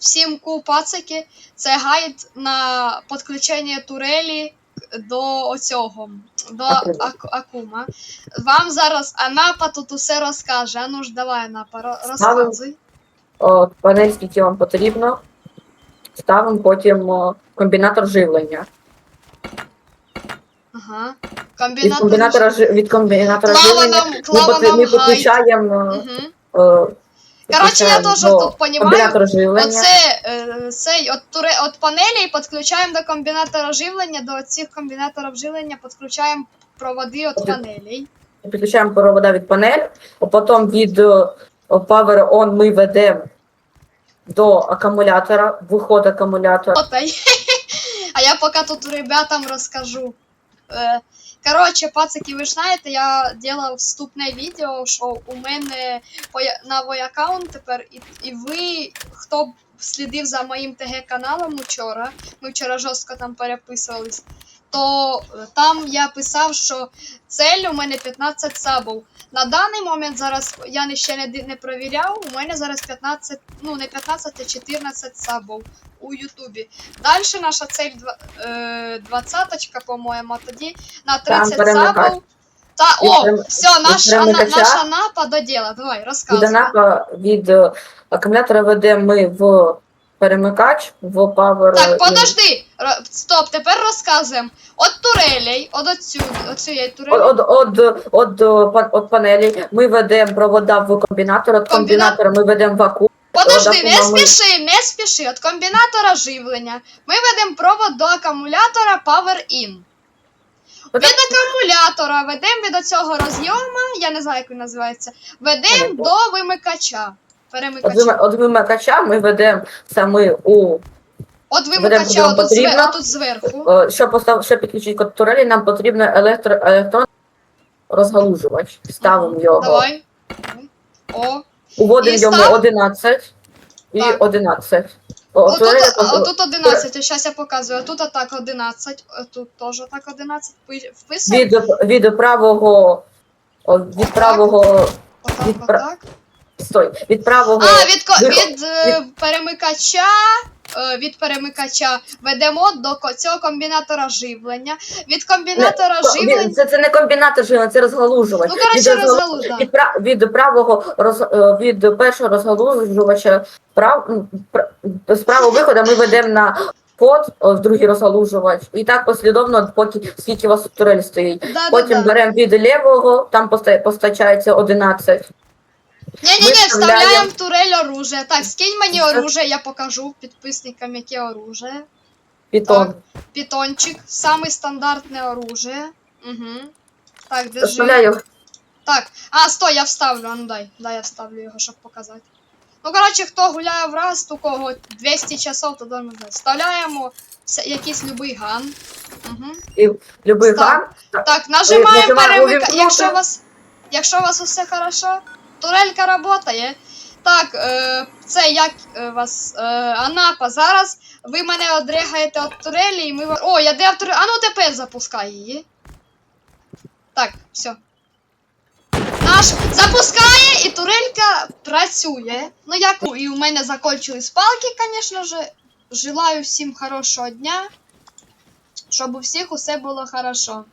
всім ку пацики. Це гайд на підключення турелі до оцього, до Акума. Ак- Акума. Вам зараз Анапа тут усе розкаже. А ну ж давай, Анапа, ро- розказуй. О, панель, скільки вам потрібно. Ставимо потім о, комбінатор живлення. Ага. Від Комбінатор. комбінатора, жи- від комбінатора Клава живлення нам, ми, клава нам ми гайд. підключаємо Угу. е, Коротше, я теж тут понімаю. Оце е, цей от, туре, от панелі підключаємо до комбінатора живлення, до цих комбінаторів живлення підключаємо проводи від панелей. Підключаємо провода від панель, а потім від е, Power On ми ведемо до акумулятора, виход акумулятора. А я поки тут ребятам розкажу. Е, Коротше, пацики, ви ж знаєте, я делав вступне відео, що у мене новий аккаунт тепер, і, і ви, хто б слідив за моїм ТГ-каналом вчора, ми вчора жорстко там переписувались, то е, там я писав, що цель у мене 15 сабів. На даний момент зараз я ще не, не провіряв, у мене зараз 15, ну не 15, а 14 сабів у Ютубі. Далі наша цель два- е, двадцяточка, по-моєму, тоді на 30 перемикач. сабів. Та, о, все, від наш, наша напа до діла. Давай, Від, розказуй. анапа, від е, акумулятора ведемо ми в перемикач, в Power. Так, подожди. Ро- Стоп, тепер розказуємо. От турелей, от оцю, оцієї турелі. От, от, от, от, е, пан- от панелі ми ведемо провода в комбінатор, от Комбінат- комбінатора ми ведемо в акум. Подожди, не спіши, не спіши. От комбінатора живлення. Ми ведемо провод до акумулятора Power In. От Від акумулятора ведемо від оцього розйома, я не знаю, як він називається, ведемо до вимикача. От, Перемикача. от вимикача ми ведемо саме у От вимикача, отут, потрібно. звер, отут зверху. Е, Щоб постав, щоб підключити код турелі, нам потрібно електро, електрон розгалужувач. Ставимо його. Давай. О. Уводимо йому став. 11 і Так. 11. О, Отут, турель- а отут 11, зараз я показую. Тут так 11, тут теж так 11. Вписуємо. від, від правого від правого Отак, від пра- отак. Стой, від правого А, від, ко- виход- від е, перемикача. е, Від перемикача ведемо до цього комбінатора живлення. Від комбінатора Не, живлення. це, це не комбінатор живлення, це розгалужувач. Ну, коротше, від, розгалуж, да. від, від правого роз, е, від першого розгалужувача прав, з правого виходу ми ведемо на о, в другий розгалужувач. І так послідовно, поки скільки у вас турель стоїть. Да, Потім да, да. беремо від лівого, там постачається 11. Виставляємо- вставляємо в турель оружие. Так, скинь мені оружие, я покажу підписникам, яке оружие. Питон. Питончик, самый стандартное оружие. Угу. Так, держи. Вставляю Так, а, стой, я вставлю, а ну дай. Дай я вставлю його, щоб показати. Ну, коротше, хто гуляє в раз, у кого 200 часов, то знати. Вставляємо якийсь любий ган. Угу. і любий Став. ган. Так, нажимаємо нажимаємо перемика. увімкнути. Якщо у вас. Якщо у вас усе хорошо, турелька работає. Так, е, це як е, вас. Е, Анапа, зараз ви мене одрегаєте від турелі, і ми ва- О, я де в турелі. А ну тепер запускай її. Так, все. Наш запускає і турелька працює. Ну як і у мене закончились палки, звісно ж. Желаю всім хорошого дня. Щоб у всіх усе було хорошо.